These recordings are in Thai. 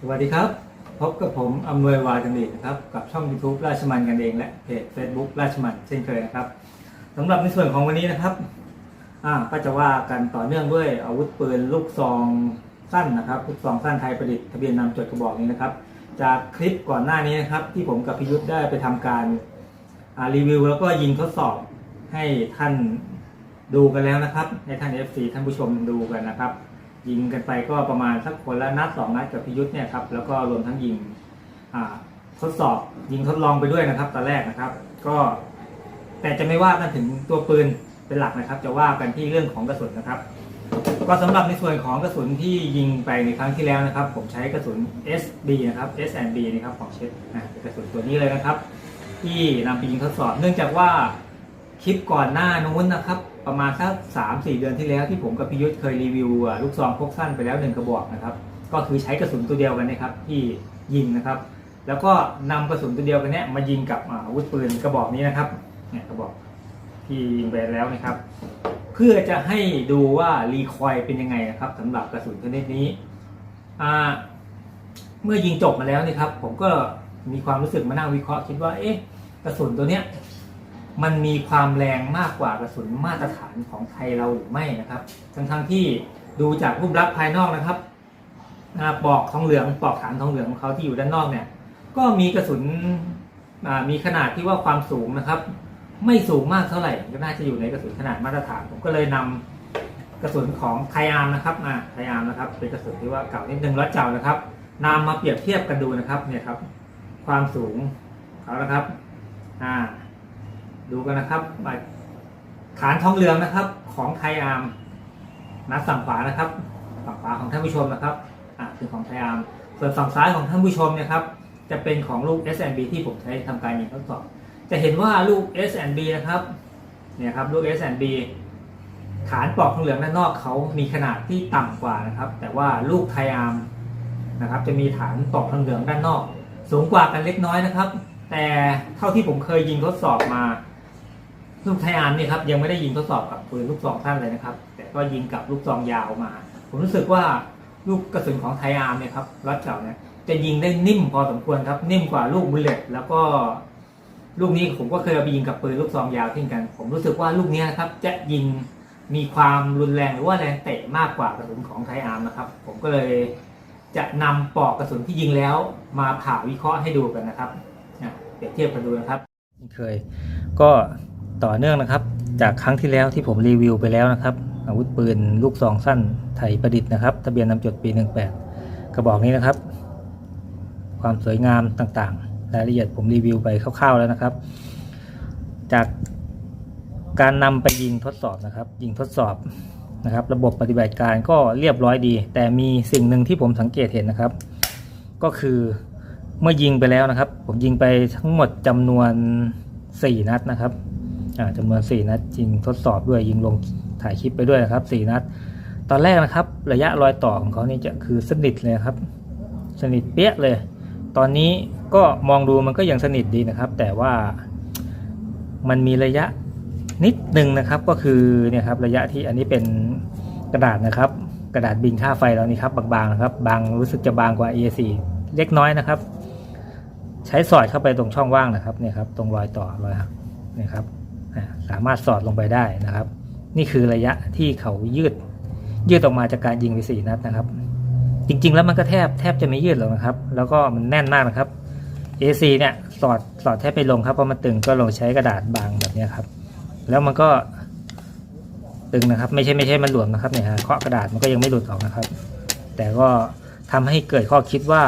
สวัสดีครับ พบกับผมอำนวยวาจันดีนะครับ กับช่อง YouTube ราชมันกันเองและเพจ Facebook ราชมันเช่นเคยนะครับสำหรับในส่วนของวันนี้นะครับอ่าก็จะว่ากันต่อเนื่องด้วยอาวุธปืนลูกซองสั้นนะครับลูกซองสั้นไทยประดิษฐ์ทะเบียนนำจดกระบอกนี้นะครับ จากคลิปก่อนหน้านี้นะครับ ที่ผมกับพิยุทธ์ได้ไปทำการรีวิว แล้วก็ยิงทดสอบให้ท่านดูกันแล้วนะครับ ให้ท่าน FC ท่านผู้ชมดูกันนะครับ ยิงกันไปก็ประมาณสักคนละนัดสองนัดกับพิยุทธ์เนี่ยครับแล้วก็รวมทั้งยิงทดสอบยิงทดลองไปด้วยนะครับตอนแรกนะครับ ก็แต่จะไม่ว่ากันถึงตัวปืนเป็นหลักนะครับ จะว่ากันที่เรื่องของกระสุนนะครับ ก็สำหรับในส่วนของกระสุนที่ยิงไปในครั้งที่แล้วนะครับ ผมใช้กระสุน SB นะครับ S&B นะครับของเชฟอ่าเป็นกระสุนตัวนี้เลยนะครับ ที่นำไปยิงทดสอบ เนื่องจากว่าคลิปก่อนหน้านู้นนะครับ ประมาณสักสามสี่เดือนที่แล้วที่ผมกับพิยุทธ์เคยรีวิวลูกซองพกสั้นไปแล้วหนึ่งกระบอกนะครับ ก็คือใช้กระสุนตัวเดียวกันนะครับที่ยิงนะครับ แล้วก็นำกระสุนตัวเดียวกันเนี้ยมายิงกับอาวุธปืนกระบอกนี้นะครับเนี่ยกระบอกที่ยิงไปแล้วนะครับ เพื่อจะให้ดูว่ารีคอยเป็นยังไงนะครับสำหรับกระสุนชนิดนี้เมื่อยิงจบมาแล้วนี่ครับ ผมก็มีความรู้สึกมานั่งวิเคราะห์คิดว่าเอ๊ะกระสุนตัวเนี้ย มันมีความแรงมากกว่ากระสุนมาตรฐานของไทยเราหรือไม่นะครับ ทั้งทั้งที่ดูจากรูปลักษณ์ภายนอกนะครับปอกทองเหลืองปอกฐานทองเหลืองของเขาที่อยู่ด้านนอกเนี่ย ก็มีกระสุนมีขนาดที่ว่าความสูงนะครับ ไม่สูงมากเท่าไหร่ก็น่าจะอยู่ในกระสุนขนาดมาตรฐาน ผมก็เลยนำกระสุนของไทอาร์มนะครับอ่าไทอาร์มนะครับ เป็นกระสุนที่ว่าเก่านิดนึงแล้วเก่านะครับนำมาเปรียบเทียบกันดูนะครับเนี่ยครับ ความสูงเขานะครับ อ่า ดูกันนะครับฐานทองเหลืองนะครับ ของไทยอาร์มนัดฝั่งขวานะครับฝั่งขวาของท่านผู้ชมนะครับอ่าเป็นของไทยอาร์มส่วนฝั่งซ้ายของท่านผู้ชมเนี่ยครับ จะเป็นของลูก S&B ที่ผมใช้ทำการยิงทดสอบจะเห็นว่าลูก S&B นะครับเนี่ยครับลูก S&B ฐานปลอกทองเหลืองด้านนอกเขามีขนาดที่ต่ำกว่านะครับ แต่ว่าลูกไทยอาร์มนะครับ จะมีฐานปลอกทองเหลืองด้านนอก สูงกว่ากันเล็กน้อยนะครับ แต่เท่าที่ผมเคยยิงทดสอบมา ลูกไทอาร์มเนี่ยครับยังไม่ได้ยิงทดสอบกับปืนลูกซองสั้นเลยนะครับ แต่ก็ยิงกับลูกซองยาวมา ผมรู้สึกว่าลูกกระสุนของไทอาร์มเนี่ยครับรัดเก่าเนี่ยจะยิงได้นิ่มพอสมควรครับ นิ่มกว่าลูกบุลเลตแล้วก็ลูกนี้ผมก็เคยเอาไปยิงกับปืนลูกซองยาวเช่นกัน ผมรู้สึกว่าลูกนี้นะครับจะยิงมีความรุนแรงหรือว่าแรงเตะมากกว่ากระสุนของไทอาร์มนะครับ ผมก็เลยจะนำปอกกระสุนที่ยิงแล้วมาผ่าวิเคราะห์ให้ดูกันนะครับอะเปรียบเทียบกันดูนะครับ เคยก็ ต่อเนื่องนะครับ จากครั้งที่แล้วที่ผมรีวิวไปแล้วนะครับ อาวุธปืนลูกซองสั้นไทยประดิษฐ์นะครับ ทะเบียนนำจดปี 18 กระบอกนี้นะครับ ความสวยงามต่างๆ รายละเอียดผมรีวิวไปคร่าวๆแล้วนะครับ จากการนำไปยิงทดสอบนะครับ ยิงทดสอบนะครับ ระบบปฏิบัติการก็เรียบร้อยดี แต่มีสิ่งหนึ่งที่ผมสังเกตเห็นนะครับ ก็คือเมื่อยิงไปแล้วนะครับ ผมยิงไปทั้งหมดจำนวน 4 นัดนะครับ จำนวน 4 นัดยิงทดสอบด้วยยิงลงถ่ายคลิปไปด้วยนะครับ 4 นัด ตอนแรกนะครับ ระยะรอยต่อของเขานี่จะคือสนิทเลยครับ สนิทเปี้ยเลย ตอนนี้ก็มองดูมันก็ยังสนิทดีนะครับ แต่ว่ามันมีระยะนิดหนึ่งนะครับก็คือเนี่ยครับระยะที่อันนี้เป็นกระดาษนะครับ กระดาษบินค่าไฟเรานี่ครับบางๆนะครับ บางรู้สึกจะบางกว่า A4 เล็กน้อยนะครับ ใช้สอดเข้าไปตรงช่องว่างนะครับเนี่ยครับ ตรงรอยต่อรอยหักนี่ยครับ สามารถสอดลงไปได้นะครับ นี่คือระยะที่เขายืด ยืดออกมาจากการยิงไปสี่นัดนะครับ จริงๆ แล้วมันก็แทบแทบจะไม่ยืดหรอกนะครับ แล้วก็มันแน่นมากนะครับ AC เนี่ยสอดสอดแทบไปลงครับเพราะมันตึงก็ลงใช้กระดาษบางแบบนี้ครับ แล้วมันก็ตึงนะครับ ไม่ใช่ไม่ใช่มันหลวมนะครับเนี่ยฮะเคาะกระดาษมันก็ยังไม่หลุดออกนะครับ แต่ก็ทำให้เกิดข้อคิดว่า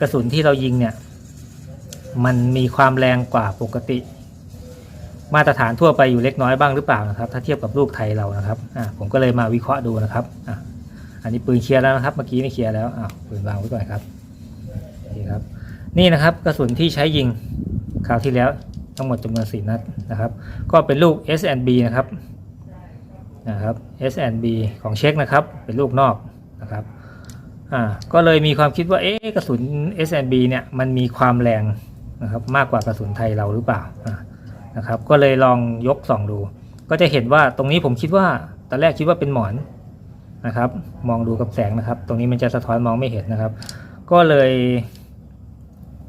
กระสุนที่เรายิงเนี่ย มันมีความแรงกว่าปกติ มาตรฐานทั่วไปอยู่เล็กน้อยบ้างหรือเปล่านะครับ ถ้าเทียบกับลูกไทยเรานะครับอ่าผมก็เลยมาวิเคราะห์ดูนะครับอะอันนี้ปืนเคลียร์แล้วนะครับ เมื่อกี้นี่เคลียร์แล้วอ้าวปืนวางไว้ก่อนครับนี่ครับ นี่นะครับกระสุนที่ใช้ยิงคราวที่แล้วทั้งหมดจำนวนสี่นัดนะครับ ก็เป็นลูก S&B นะครับนะครับ S&B ของเช็คนะครับ เป็นลูกนอกนะครับอ่าก็เลยมีความคิดว่าเอ๊ะกระสุน S&B เนี่ยมันมีความแรงนะครับมากกว่ากระสุนไทยเราหรือเปล่าอ่า นะครับ ก็เลยลองยกส่องดู ก็จะเห็นว่าตรงนี้ผมคิดว่าตอนแรกคิดว่าเป็นหมอนนะครับ มองดูกับแสงนะครับ ตรงนี้มันจะสะท้อนมองไม่เห็นนะครับ ก็เลย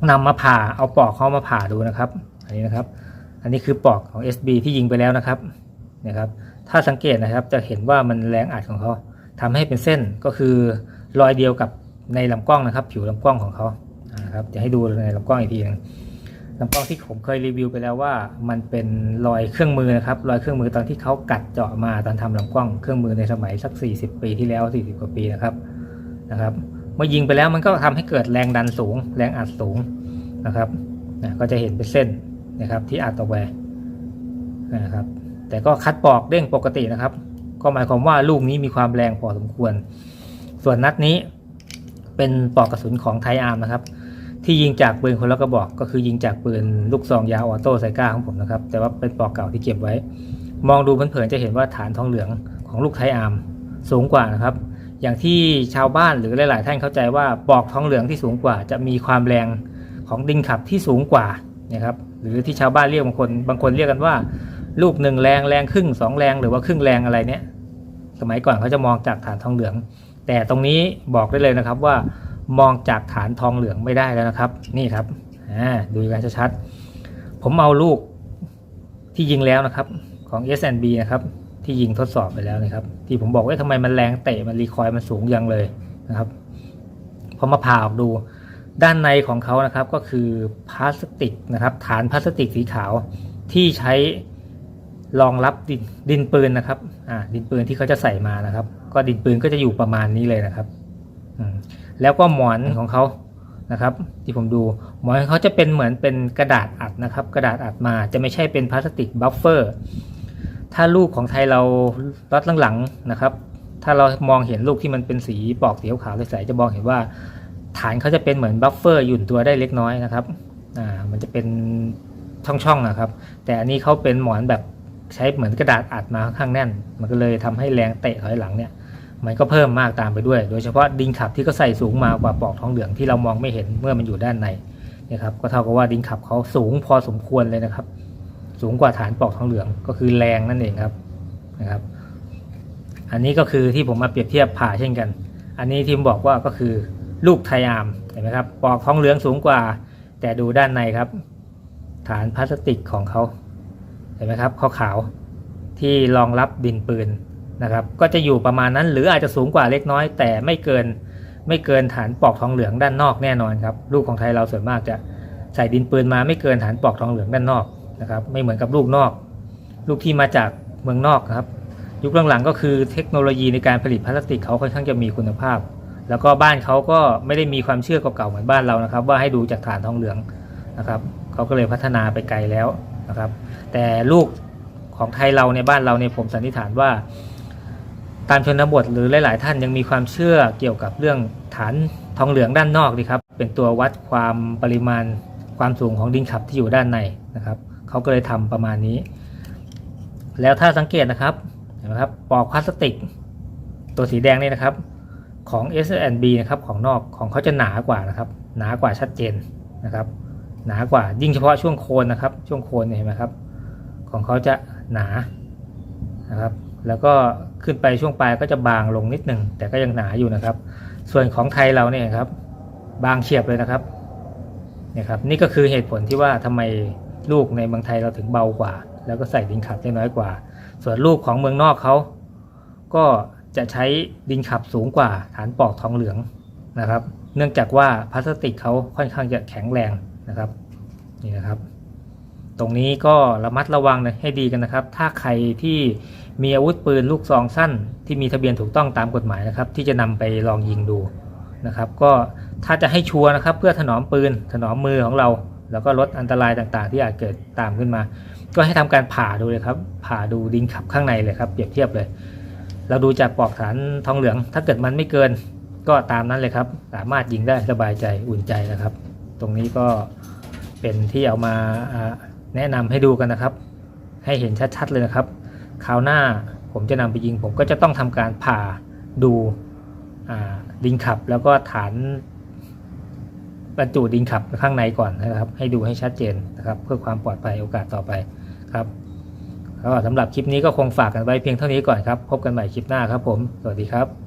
นำมาผ่าเอาปอกเขามาผ่าดูนะครับ อันนี้นะครับ อันนี้คือปอกของ SB ที่ยิงไปแล้วนะครับนะครับ ถ้าสังเกตนะครับจะเห็นว่ามันแรงอัดของเขาทำให้เป็นเส้นก็คือรอยเดียวกับในลำกล้องนะครับ ผิวลำกล้องของเขานะครับจะให้ดูในลำกล้องอีกทีหนึง ลำกล้องที่ผมเคยรีวิวไปแล้วว่า มันเป็นรอยเครื่องมือนะครับรอยเครื่องมือตอนที่เขากัดเจาะมาตอนทำลำกล้องเครื่องมือในสมัยสัก 40 ปีที่แล้ว 40 กว่าปีนะครับนะครับ เมื่อยิงไปแล้วมันก็ทำให้เกิดแรงดันสูง แรงอัดสูงนะครับนะก็จะเห็นเป็นเส้นนะครับที่อัดออกไปนะครับ แต่ก็คัดปอกเด้งปกตินะครับ ก็หมายความว่าลูกนี้มีความแรงพอสมควร ส่วนนัดนี้เป็นปลอกกระสุนของไทอาร์มนะครับ ที่ยิงจากปืนคนละกระบอก ก็คือยิงจากปืนลูกซองยาวออโต้ไซก้าของผมนะครับ แต่ว่าเป็นปลอกเก่าที่เก็บไว้ มองดูเผินๆจะเห็นว่าฐานทองเหลืองของลูกไทอาร์มสูงกว่านะครับ อย่างที่ชาวบ้านหรือหลาย ๆ ท่านเข้าใจว่าปลอกทองเหลืองที่สูงกว่า จะมีความแรงของดินขับที่สูงกว่านะครับ หรือที่ชาวบ้านเรียกบางคนบางคนเรียกกันว่า ลูกหนึ่งแรงแรงครึ่งสองแรงหรือว่าครึ่งแรงอะไรเนี้ยสมัยก่อนเขาจะมองจากฐานทองเหลือง แต่ตรงนี้บอกได้เลยนะครับว่า มองจากฐานทองเหลืองไม่ได้แล้วนะครับ นี่ครับดูกันชัดๆ ผมเอาลูกที่ยิงแล้วนะครับ ของ S&B นะครับ ที่ยิงทดสอบไปแล้วนะครับ ที่ผมบอกว่าทำไมมันแรงเตะมันรีคอยล์มันสูงยังเลยนะครับพอมาผ่าออกดูด้านในของเขานะครับก็คือพลาสติกนะครับ ฐานพลาสติกสีขาวที่ใช้รองรับดินดินปืนนะครับอ่าดินปืนที่เขาจะใส่มานะครับ ก็ดินปืนก็จะอยู่ประมาณนี้เลยนะครับ แล้วก็หมอนของเขานะครับ ที่ผมดูหมอนเขาจะเป็นเหมือนเป็นกระดาษอัดนะครับ กระดาษอัดมาจะไม่ใช่เป็นพลาสติกบัฟเฟอร์ถ้าลูกของไทยเราล็อตหลังๆนะครับ ถ้าเรามองเห็นลูกที่มันเป็นสีปอกสีขาวใสๆจะมองเห็นว่า ฐานเขาจะเป็นเหมือนบัฟเฟอร์หยุ่นตัวได้เล็กน้อยนะครับอ่ามันจะเป็นช่องๆนะครับ แต่อันนี้เขาเป็นหมอนแบบใช้เหมือนกระดาษอัดมาค่อนข้างแน่น มันก็เลยทำให้แรงเตะถอยหลังเนี่ย มันก็เพิ่มมากตามไปด้วย โดยเฉพาะดินขับที่เขาใส่สูงมากว่าปลอกทองเหลืองที่เรามองไม่เห็นเมื่อมันอยู่ด้านในนะครับก็เท่ากับว่าดินขับเขาสูงพอสมควรเลยนะครับ สูงกว่าฐานปลอกทองเหลืองก็คือแรงนั่นเองครับนะครับ อันนี้ก็คือที่ผมมาเปรียบเทียบผ่าเช่นกัน อันนี้ที่ผมบอกว่าก็คือลูกไทยอาร์มเห็นไหมครับปลอกทองเหลืองสูงกว่า แต่ดูด้านในครับ ฐานพลาสติกของเขาเห็นไหมครับขาวๆที่รองรับดินปืน นะครับ ก็จะอยู่ประมาณนั้น หรืออาจจะสูงกว่าเล็กน้อย แต่ไม่เกินไม่เกินฐานปลอกทองเหลืองด้านนอกแน่นอนครับลูกของไทยเราส่วนมากจะใส่ดินปืนมาไม่เกินฐานปลอกทองเหลืองด้านนอกนะครับ ไม่เหมือนกับลูกนอก ลูกที่มาจากเมืองนอกครับ ยุคหลังๆก็คือเทคโนโลยีในการผลิตพลาสติกเขาค่อนข้างจะมีคุณภาพ แล้วก็บ้านเขาก็ไม่ได้มีความเชื่อเก่าๆเหมือนบ้านเรานะครับ ว่าให้ดูจากฐานทองเหลืองนะครับเขาก็เลยพัฒนาไปไกลแล้วนะครับ แต่ลูกของไทยเราในบ้านเราเนี่ยผมสันนิษฐานว่า ตามชนบทหรือหลาย ๆ ท่านยังมีความเชื่อเกี่ยวกับเรื่องฐานทองเหลืองด้านนอกดีครับ เป็นตัววัดความปริมาณความสูงของดินขับที่อยู่ด้านในนะครับเขาก็เลยทำประมาณนี้ แล้วถ้าสังเกตนะครับเห็นไหมครับปอกพลาสติก ตัวสีแดงนี่นะครับ ของ S&B นะครับของนอกของเขาจะหนากว่านะครับ หนากว่าชัดเจนนะครับ หนากว่ายิ่งเฉพาะช่วงโคนนะครับ ช่วงโคนเห็นไหมครับ ของเขาจะหนานะครับ แล้วก็ ขึ้นไปช่วงปลายก็จะบางลงนิดหนึ่งแต่ก็ยังหนาอยู่นะครับ ส่วนของไทยเราเนี่ยครับ บางเฉียบเลยนะครับเนี่ยครับ นี่ก็คือเหตุผลที่ว่าทำไมลูกในเมืองไทยเราถึงเบากว่า แล้วก็ใส่ดินขับได้น้อยกว่า ส่วนลูกของเมืองนอกเขาก็จะใช้ดินขับสูงกว่าฐานปอกทองเหลืองนะครับ เนื่องจากว่าพลาสติกเขาค่อนข้างจะแข็งแรงนะครับนี่นะครับ ตรงนี้ก็ระมัดระวังนะให้ดีกันนะครับ ถ้าใครที่ มีอาวุธปืนลูกซองสั้น ที่มีทะเบียนถูกต้องตามกฎหมายนะครับ ที่จะนำไปลองยิงดูนะครับ ก็ถ้าจะให้ชัวร์นะครับ เพื่อถนอมปืนถนอมมือของเรา แล้วก็ลดอันตรายต่างๆ ที่อาจเกิดตามขึ้นมา ก็ให้ทำการผ่าดูเลยครับ ผ่าดูดินขับข้างในเลยครับเปรียบเทียบเลย เราดูจากปลอกฐานทองเหลือง ถ้าเกิดมันไม่เกิน ก็ตามนั้นเลยครับ สามารถยิงได้สบายใจอุ่นใจนะครับ ตรงนี้ก็เป็นที่เอามาอ่าแนะนำให้ดูกันนะครับ ให้เห็นชัดๆเลยนะครับ คราวหน้าผมจะนำไปยิง ผมก็จะต้องทำการผ่าดูดินขับ แล้วก็ฐานบรรจุดินขับข้างในก่อนนะครับ ให้ดูให้ชัดเจนนะครับ เพื่อความปลอดภัยโอกาสต่อไปครับก็สำหรับคลิปนี้ก็คงฝากกันไว้เพียงเท่านี้ก่อนครับ พบกันใหม่คลิปหน้าครับผม สวัสดีครับ